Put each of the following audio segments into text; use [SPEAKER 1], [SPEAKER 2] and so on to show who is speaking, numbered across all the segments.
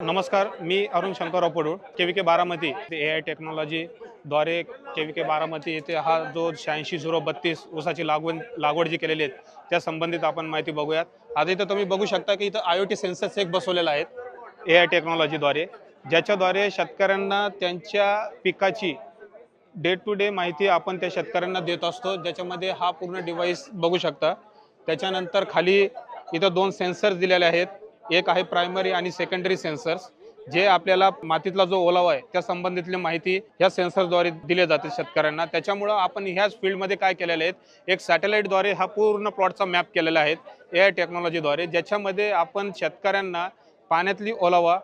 [SPEAKER 1] नमस्कार मी Arun Shankarrao Padul K V K Baramati. A I टेक्नॉलॉजीद्वारे K V K Baramati येथे हा जो शहाऐंशी झिरो बत्तीस ऊसाची लागवण लागवड जी केलेली आहे त्या संबंधित आपण माहिती बघूयात. आता इथं तुम्ही बघू शकता की इथं आय ओ टी सेन्सर्स एक बसवलेला आहेत ए आय टेक्नॉलॉजीद्वारे ज्याच्याद्वारे शेतकऱ्यांना त्यांच्या पिकाची डे टू डे माहिती आपण त्या शेतकऱ्यांना देत असतो. ज्याच्यामध्ये हा पूर्ण डिव्हाइस बघू शकता. त्याच्यानंतर खाली इथं दोन सेन्सर्स दिलेले आहेत. एक आहे प्रायमरी आणि सेकंडरी सेन्सर्स जे आपल्याला मातीतला जो ओलावा आहे त्या संबंधितली माहिती ह्या सेन्सरद्वारे दिले जाते शेतकऱ्यांना. त्याच्यामुळं आपण ह्याच फील्डमध्ये काय केलेले आहेत एक सॅटेलाईटद्वारे हा पूर्ण प्लॉटचा मॅप केलेला आहे ए आय टेक्नॉलॉजीद्वारे ज्याच्यामध्ये आपण शेतकऱ्यांना पाण्यातली ओलावा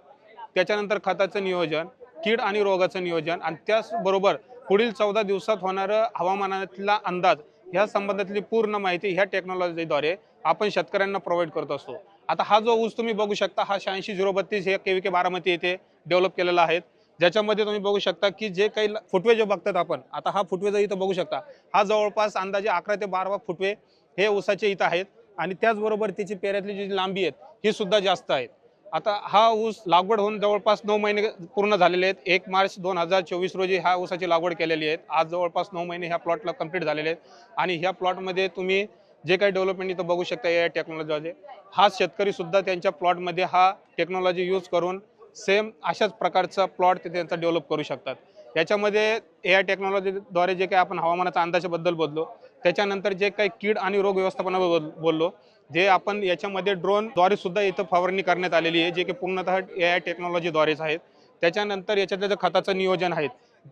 [SPEAKER 1] त्याच्यानंतर खताचं नियोजन कीड आणि रोगाचं नियोजन आणि त्याचबरोबर पुढील चौदा दिवसात होणारं हवामानातला अंदाज ह्या संबंधातली पूर्ण माहिती ह्या टेक्नॉलॉजीद्वारे आपण शेतकऱ्यांना प्रोव्हाइड करत असतो. आता हा जो ऊस तुम्ही बघू शकता हा शहाऐंशी झिरो बत्तीस हे के व्ही के बारामती येथे डेव्हलप केलेला आहे ज्याच्यामध्ये तुम्ही बघू शकता की जे काही फुटवे जे बघतात आपण आता हा फुटवे जर इथं बघू शकता हा जवळपास अंदाजे अकरा ते बारा फुटवे हे ऊसाचे इथं आहेत. आणि त्याचबरोबर त्याची पेऱ्यातली जी लांबी आहेत ही सुद्धा जास्त आहेत. आता हा ऊस लागवड होऊन जवळपास नऊ महिने पूर्ण झालेले आहेत. एक मार्च दोन हजार चोवीस रोजी ह्या ऊसाची लागवड केलेली आहे. आज जवळपास नऊ महिने ह्या प्लॉटला कंप्लीट झालेले आहेत. आणि ह्या प्लॉटमध्ये तुम्ही जे काही डेव्हलपमेंट इथं बघू शकता या टेक्नॉलॉजीमध्ये हा शेतकरी सुद्धा त्यांच्या प्लॉटमध्ये हा टेक्नॉलॉजी यूज करून सेम अशाच प्रकारचा प्लॉट ते त्यांचा डेव्हलप करू शकतात. याच्यामध्ये ए आय टेक्नॉलॉजीद्वारे जे काही आपण हवामानाचा अंदाजाबद्दल बोललो त्याच्यानंतर जे काही कीड आणि रोग व्यवस्थापनाबद्दल बोललो जे आपण याच्यामध्ये ड्रोनद्वारे सुद्धा इथं फवारणी करण्यात आलेली आहे जे की पूर्णतः ए आय टेक्नॉलॉजीद्वारेच आहेत. त्याच्यानंतर याच्यातलं जे खताचं नियोजन आहे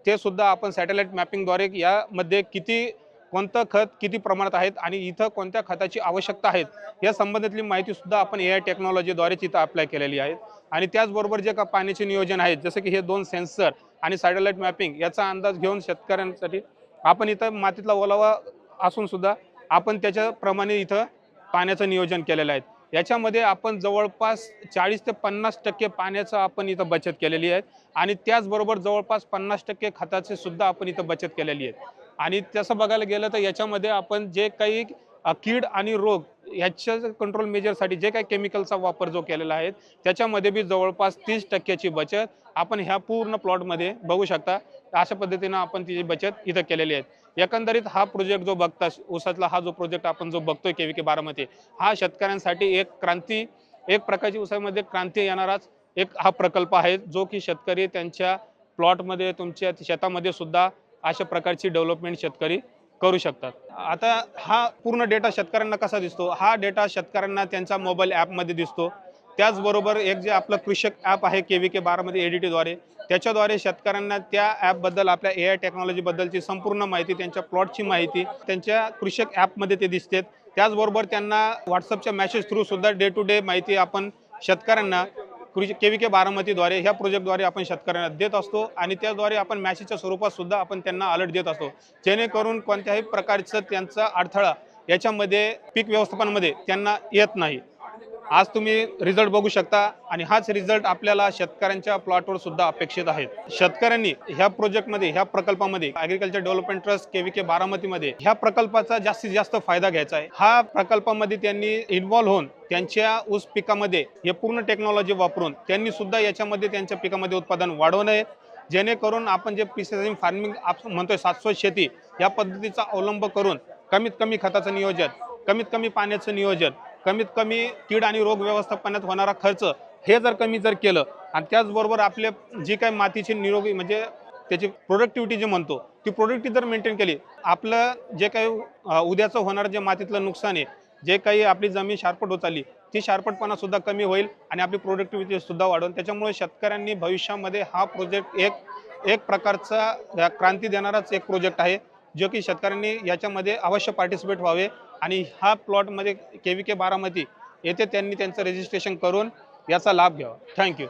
[SPEAKER 1] ते सुद्धा आपण सॅटेलाईट मॅपिंगद्वारे यामध्ये किती कोणतं खत किती प्रमाणात आहेत आणि इथं कोणत्या खताची आवश्यकता आहेत या संबंधातली माहितीसुद्धा आपण ए आय टेक्नॉलॉजीद्वारे तिथं अप्लाय केलेली आहे. आणि त्याचबरोबर जे का पाण्याचे नियोजन आहेत जसं की हे दोन सेन्सर आणि सॅटेलाईट मॅपिंग याचा अंदाज घेऊन शेतकऱ्यांसाठी आपण इथं मातीतला ओलावा असून सुद्धा आपण त्याच्याप्रमाणे इथं पाण्याचं नियोजन केलेलं आहे. याच्यामध्ये आपण जवळपास चाळीस ते पन्नास टक्के पाण्याचं आपण इथं बचत केलेली आहे आणि त्याचबरोबर जवळपास पन्नास टक्के खताचे सुद्धा आपण इथं बचत केलेली आहे. आणि तसं बघायला गेलं तर याच्यामध्ये आपण जे काही कीड आणि रोग ह्याच्या कंट्रोल मेजरसाठी जे काही केमिकलचा वापर जो केलेला आहे त्याच्यामध्ये बी जवळपास तीस टक्क्याची बचत आपण ह्या पूर्ण प्लॉटमध्ये बघू शकता. अशा पद्धतीनं आपण तिची बचत इथं केलेली आहे. एकंदरीत हा प्रोजेक्ट जो बघता ऊसातला हा जो प्रोजेक्ट आपण जो बघतोय के व्ही के बारामती हा शेतकऱ्यांसाठी एक क्रांती एक प्रकारची ऊसामध्ये क्रांती येणाराच एक हा प्रकल्प आहे जो की शेतकरी त्यांच्या प्लॉटमध्ये तुमच्या शेतामध्ये सुद्धा अशा प्रकारची डेव्हलपमेंट शेतकरी करू शकतात. आता हा पूर्ण डेटा शेतकऱ्यांना कसा दिसतो? हा डेटा शेतकऱ्यांना त्यांच्या मोबाईल ॲपमध्ये दिसतो. त्याचबरोबर एक जे आपलं कृषक ॲप आहे के व्ही के बारामध्ये एडिटीद्वारे त्याच्याद्वारे शेतकऱ्यांना त्या ॲपबद्दल आपल्या ए आय टेक्नॉलॉजीबद्दलची संपूर्ण माहिती त्यांच्या प्लॉटची माहिती त्यांच्या कृषक ॲपमध्ये ते दिसते त्याचबरोबर त्यांना व्हॉट्सअपच्या मॅसेज थ्रू सुद्धा डे टू डे माहिती आपण शेतकऱ्यांना कृषी के व्ही के बारामतीद्वारे ह्या प्रोजेक्टद्वारे आपण शेतकऱ्यांना देत असतो आणि त्याद्वारे आपण मॅसेजच्या स्वरूपात सुद्धा आपण त्यांना अलर्ट देत असतो. जेणेकरून कोणत्याही प्रकारचं त्यांचा अडथळा याच्यामध्ये पीक व्यवस्थापनामध्ये त्यांना येत नाही. आज तुम्ही रिझल्ट बघू शकता आणि हाच रिझल्ट आपल्याला शेतकऱ्यांच्या प्लॉटवर सुद्धा अपेक्षित आहेत शेतकऱ्यांनी ह्या प्रोजेक्टमध्ये ह्या प्रकल्पामध्ये agriculture development trust K K बारामतीमध्ये ह्या प्रकल्पाचा जास्तीत जास्त फायदा घ्यायचा आहे. हा प्रकल्पामध्ये त्यांनी इन्व्हॉल्व्ह होऊन त्यांच्या ऊस पिकामध्ये हे पूर्ण टेक्नॉलॉजी वापरून त्यांनी सुद्धा याच्यामध्ये त्यांच्या पिकामध्ये उत्पादन वाढवू नये. जेणेकरून आपण जे प्रिसिजन फार्मिंग आपण म्हणतोय सातसो शेती या पद्धतीचा अवलंब करून कमीत कमी खताचं नियोजन कमीत कमी पाण्याचं नियोजन कमीत कमी कीड आणि रोग व्यवस्थापनात होणारा खर्च हे जर कमी जर केलं आणि त्याचबरोबर आपले जी काही मातीची निरोगी म्हणजे त्याची प्रोडक्टिव्हिटी जी म्हणतो ती प्रोडक्टिव्ह जर मेंटेन केली आपलं जे काही उद्याचं होणारं जे मातीतलं नुकसान आहे जे काही आपली जमीन शार्पट होत चालली ती शार्पटपणा सुद्धा कमी होईल आणि आपली प्रोडक्टिव्हिटी सुद्धा वाढेल. त्याच्यामुळे शेतकऱ्यांनी भविष्यामध्ये हा प्रोजेक्ट एक एक प्रकारचा क्रांती देणाराच एक प्रोजेक्ट आहे. जो की शेतकऱ्यांनी याच्यामध्ये अवश्य पार्टिसिपेट व्हावे. आणि हा प्लॉटमध्ये के व्ही के बारामती येथे त्यांनी त्यांचं रजिस्ट्रेशन करून याचा लाभ घ्यावा. थँक्यू